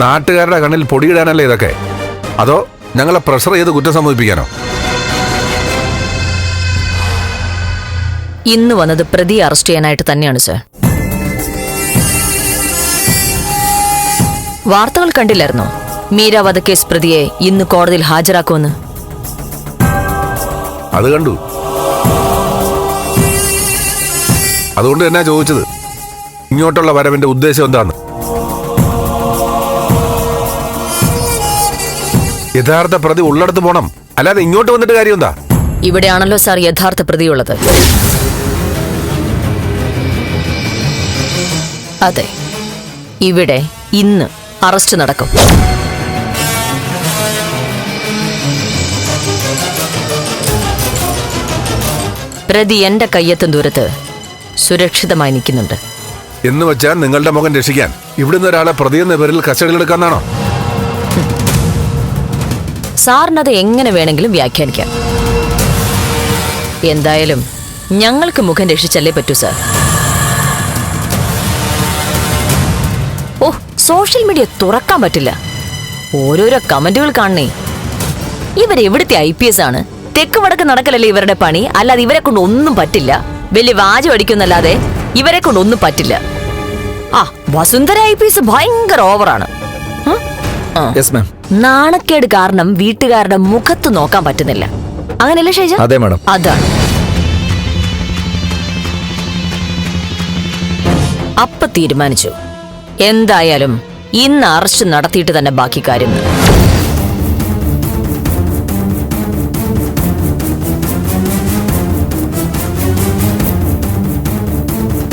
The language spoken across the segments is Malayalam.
നാട്ടുകാരുടെ കണ്ണിൽ പൊടിയിടാനല്ലേ ഇതൊക്കെ? അതോ ഞങ്ങളെ പ്രഷർ ചെയ്ത് കുറ്റം സമ്മതിപ്പിക്കാനോ ഇന്ന് വന്നത് പ്രതി അറസ്റ്റ് ചെയ്യാനായിട്ട് തന്നെയാണ് സർ വാർത്തകൾ കണ്ടില്ലായിരുന്നോ? മീര വധക്കേസ് പ്രതിയെ ഇന്ന് കോടതിയിൽ ഹാജരാക്കുമെന്ന്? അത് കണ്ടു. അതുകൊണ്ട് തന്നെ ചോദിച്ചത്? ഇങ്ങോട്ടുള്ള വരവിന്റെ ഉദ്ദേശം എന്താണ് യഥാർത്ഥ പ്രതി ഉള്ളടത്ത് പോണം. അല്ലാതെ ഇങ്ങോട്ട് വന്നിട്ട് കാര്യം എന്താ ഇവിടെയാണല്ലോ സാർ യഥാർത്ഥ പ്രതിയുള്ളത്. അതെ. ഇവിടെ ഇന്ന് അറസ്റ്റ് നടക്കും. പ്രതി എന്റെ കയ്യെത്തും ദൂരത്ത് സുരക്ഷിതമായി നിൽക്കുന്നുണ്ട്. എന്ന് വെച്ചാൽ നിങ്ങളുടെ മുഖം രക്ഷിക്കാൻ ഇവിടുന്ന് ഒരാളെ പ്രതി എന്ന പേരിൽ കസ്റ്റഡിയിലെടുക്കാന്നാണോ സാറിനത് എങ്ങനെ വേണമെങ്കിലും വ്യാഖ്യാനിക്കാം. എന്തായാലും ഞങ്ങൾക്ക് മുഖം രക്ഷിച്ചല്ലേ പറ്റൂ സാർ. ഓ സോഷ്യൽ മീഡിയ തുറക്കാൻ പറ്റില്ല. ഓരോരോ കമന്റുകൾ കാണണേ. ഇവരെവിടുത്തെ ഐ പി എസ് ആണ്. തെക്ക് വടക്ക് നടക്കലല്ലേ ഇവരുടെ പണി? അല്ലാതെ ഇവരെ കൊണ്ട് ഒന്നും പറ്റില്ല. വലിയ വാചം അടിക്കുന്നല്ലാതെ ഇവരെ കൊണ്ട് ഒന്നും പറ്റില്ല. ആ വസുന്ധര ഐ പി എസ് ഭയങ്കര ഓവറാണ് ആ. നാണക്കേട് കാരണം വീട്ടുകാരുടെ മുഖത്ത് നോക്കാൻ പറ്റുന്നില്ല. അങ്ങനെയല്ലേ ഷൈജ? അതെ മാഡം. അതാണ്. അപ്പ തീരുമാനിച്ചു. എന്തായാലും ഇന്ന് അറസ്റ്റ് നടത്തിയിട്ട് തന്നെ ബാക്കി കാര്യം.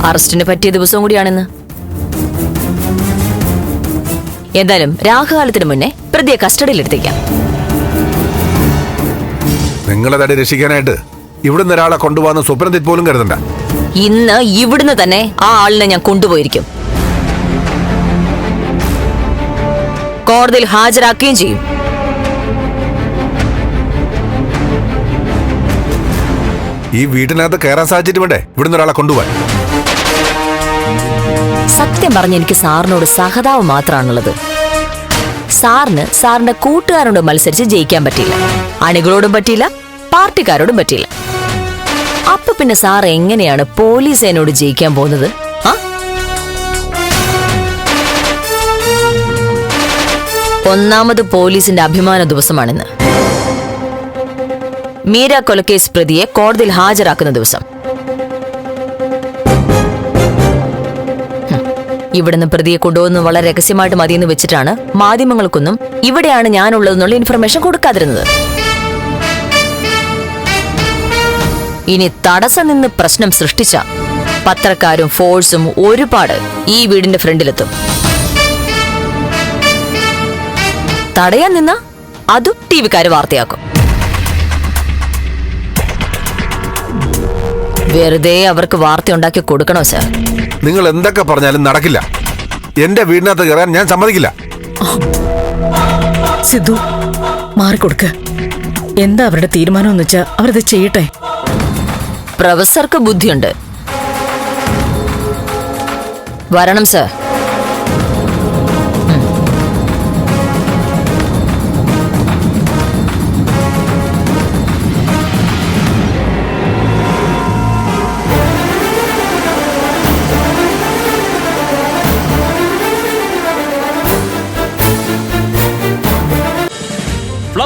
അറസ്റ്റിന് പറ്റിയ ദിവസവും കൂടിയാണെന്ന്. എന്തായാലും രാഹുകാലത്തിന് മുന്നേ പ്രതിയെ കസ്റ്റഡിയിലെടുത്തേക്കാം. നിങ്ങളെ തടി രക്ഷിക്കാനായിട്ട് ഇവിടുന്ന് ഒരാളെ കൊണ്ടുപോകുന്ന സ്വപ്നത്തിൽ പോലും കരുതണ്ട. ഇന്ന് ഇവിടുന്ന് തന്നെ ആ ആളിനെ ഞാൻ കൊണ്ടുപോയിരിക്കും. കോടതിയിൽ ഹാജരാക്കുകയും ചെയ്യും. ഈ വീട്ടിനകത്ത് കയറാൻ സാധിച്ചിട്ട് വേണ്ടേ? ഇവിടുന്ന് ഒരാളെ കൊണ്ടുപോകാൻ. സത്യം പറഞ്ഞ എനിക്ക് സാറിനോട് സഹതാവ് മാത്രമാണുള്ളത് സാറിന് സാറിന്റെ കൂട്ടുകാരോട് മത്സരിച്ച് ജയിക്കാൻ പറ്റിയില്ല. അണികളോടും പറ്റിയില്ല പാർട്ടിക്കാരോടും പറ്റിയില്ല. അപ്പൊ പിന്നെ സാർ എങ്ങനെയാണ് പോലീസ് എന്നോട് ജയിക്കാൻ പോകുന്നത്? ഒന്നാമത് പോലീസിന്റെ അഭിമാന ദിവസമാണിന്ന്. മീര കൊലക്കേസ് പ്രതിയെ കോടതിയിൽ ഹാജരാക്കുന്ന ദിവസം. ഇവിടുന്ന് പ്രതിയെ കൊണ്ടുവന്ന് വളരെ രഹസ്യമായിട്ട് മതിയെന്ന് വെച്ചിട്ടാണ് മാധ്യമങ്ങൾക്കൊന്നും ഇവിടെയാണ് ഞാനുള്ളതെന്നുള്ള ഇൻഫർമേഷൻ കൊടുക്കാതിരുന്നത്. ഇനി തടസ്സം നിന്ന് പ്രശ്നം സൃഷ്ടിച്ച പത്രക്കാരും ഫോഴ്സും ഒരുപാട് ഈ വീടിന്റെ ഫ്രണ്ടിലെത്തും. തടയാൻ നിന്ന അതും ടി വിക്കാര് വാർത്തയാക്കും. വെറുതെ അവർക്ക് വാർത്ത ഉണ്ടാക്കി കൊടുക്കണോ സാർ? നിങ്ങൾ എന്തൊക്കെ പറഞ്ഞാലും നടക്കില്ല. എന്റെ വീടിനകത്ത് കയറാൻ ഞാൻ സമ്മതിക്കില്ല. സിദ്ധു മാറിക്കൊടുക്ക. എന്താ അവരുടെ തീരുമാനം എന്ന് വെച്ചാ അവരത് ചെയ്യട്ടെ? പ്രൊഫസർക്ക് ബുദ്ധിയുണ്ട്. വരണം സർ.